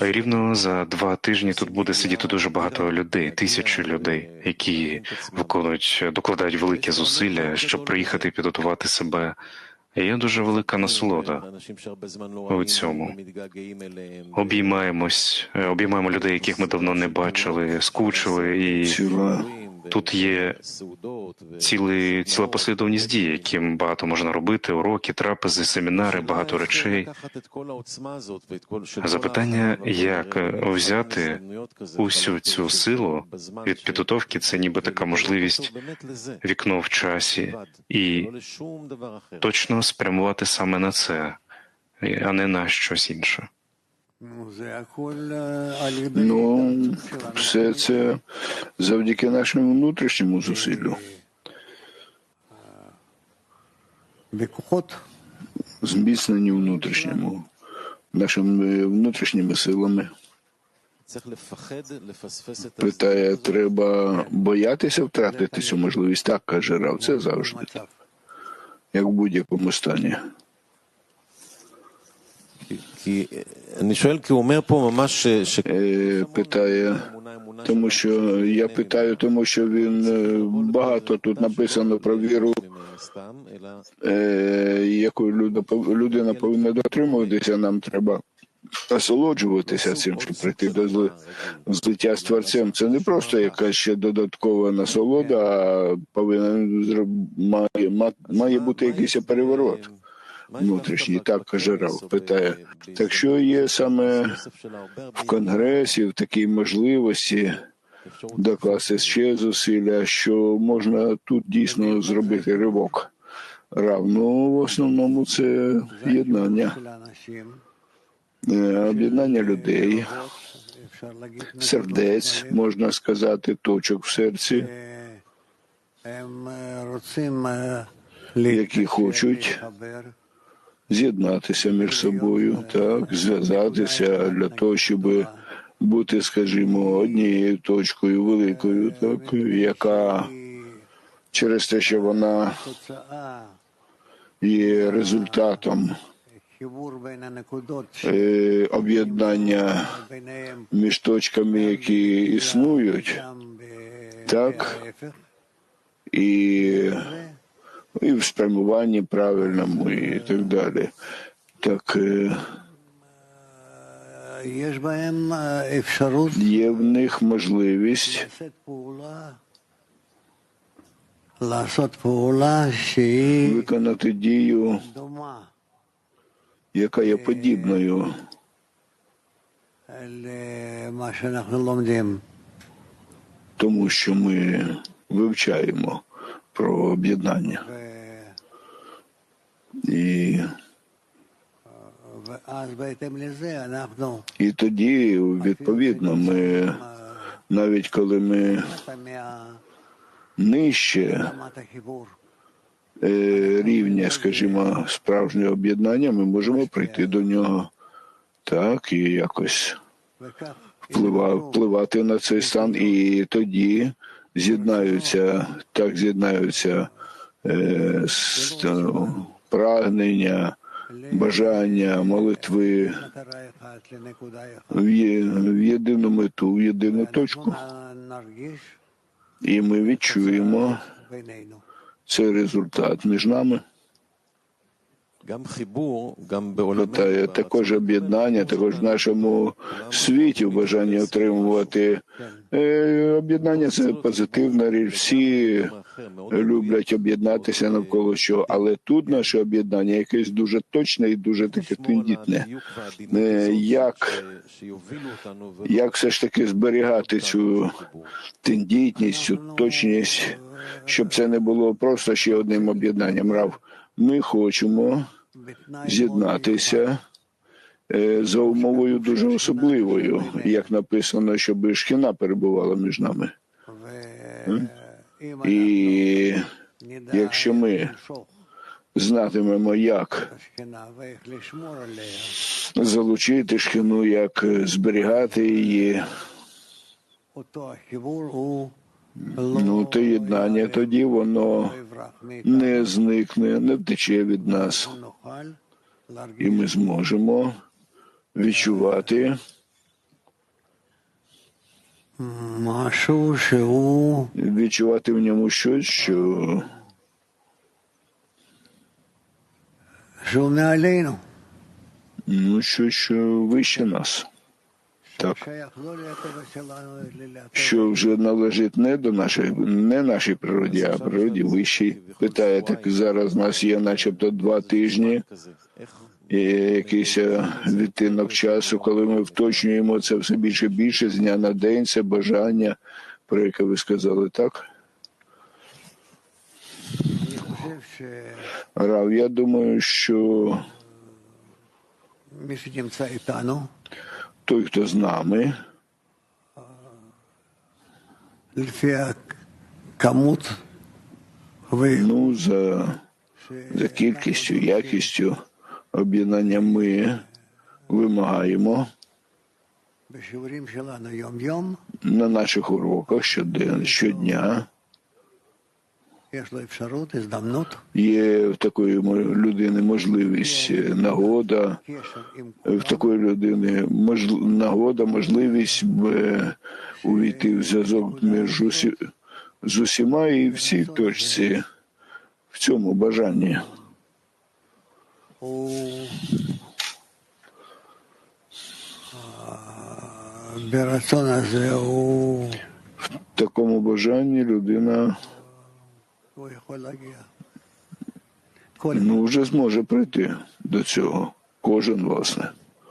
Рівно за два тижні тут буде сидіти дуже багато людей, тисячі людей, які виконують, докладають великі зусилля, щоб приїхати і підготувати себе. Є дуже велика насолода у цьому. Обіймаємось, е, обіймаємо людей, яких ми давно не бачили, скучили, і тут є цілий, ціла послідовність дій, яким багато можна робити, уроки, трапези, семінари, багато речей. Запитання, як взяти усю цю силу від підготовки, це ніби така можливість вікно в часі і точно спрямувати саме на це, а не на щось інше. Ну, все ну, це завдяки нашому внутрішньому зусиллю. Зміцнені внутрішньому, нашими е, внутрішніми силами. Питає, треба боятися втратити цю можливість. Так каже Рав, це завжди. Як в будь-якому стані питає. Тому що я питаю, тому що він е, багато тут написано про віру, е, якою людина повинна дотримуватися. Нам треба насолоджуватися цим, щоб прийти до злиття з творцем. Це не просто якась ще додаткова насолода, а повинен має, має бути якийсь переворот внутрішній. Так каже рав питає. Так що є саме в конгресі, в такій можливості докласти ще зусилля, що можна тут дійсно зробити ривок. Равно ну, в основному це єднання, е, об'єднання людей, сердець, можна сказати, точок в серці, які хочуть з'єднатися між собою, так, зв'язатися для того, щоб бути, скажімо, однією точкою великою, так, яка через те, що вона є результатом е, об'єднання між точками, які існують, так і Ну, і в спрямуванні правильному і так далі. Так е, є в них можливість виконати дію, яка є подібною. Тому що ми вивчаємо про об'єднання. І і тоді, відповідно, ми навіть коли ми нижче е, рівня, скажімо, справжнього об'єднання, ми можемо прийти до нього так і якось впливати на цей стан. І тоді з'єднаються, так з'єднаються е, е, прагнення, бажання, молитви в, є, в єдину мету, в єдину точку. І ми відчуємо цей результат між нами. Питає також об'єднання, також в нашому світі в бажанні отримувати Е, об'єднання. Це позитивна річ. Всі люблять об'єднатися навколо чого, але тут наше об'єднання якесь дуже точне і дуже таке тендітне. Е, Як, як все ж таки зберігати цю тендітність, цю точність, щоб це не було просто ще одним об'єднанням. Рав, ми хочемо з'єднатися е, за умовою дуже особливою, як написано, щоб шкіна перебувала між нами. І якщо ми знатимемо, як залучити шкіну, як зберігати її, Ну, те єднання тоді воно не зникне, не втече від нас, і ми зможемо відчувати відчувати в ньому щось, що ну, що, що вище нас так, що вже належить не до нашої, не нашій природі, а природі вищій. Питає так зараз. у Нас є, начебто, два тижні і якийсь е, відтинок часу, коли ми вточнюємо це все більше і більше з дня на день, це бажання, про яке ви сказали, так. Рав, я думаю, що той, хто з нами, ну, за, за кількістю, якістю об'єднання ми вимагаємо на наших уроках щоден, щодня. Є в такої людини можливість, е, нагода, е, в такої людини мож... нагода, можливість е, увійти в зв'язок між усі... з усіма і в точці, в цьому бажанні. В такому бажанні людина ну, вже зможе прийти до цього. Кожен, власне.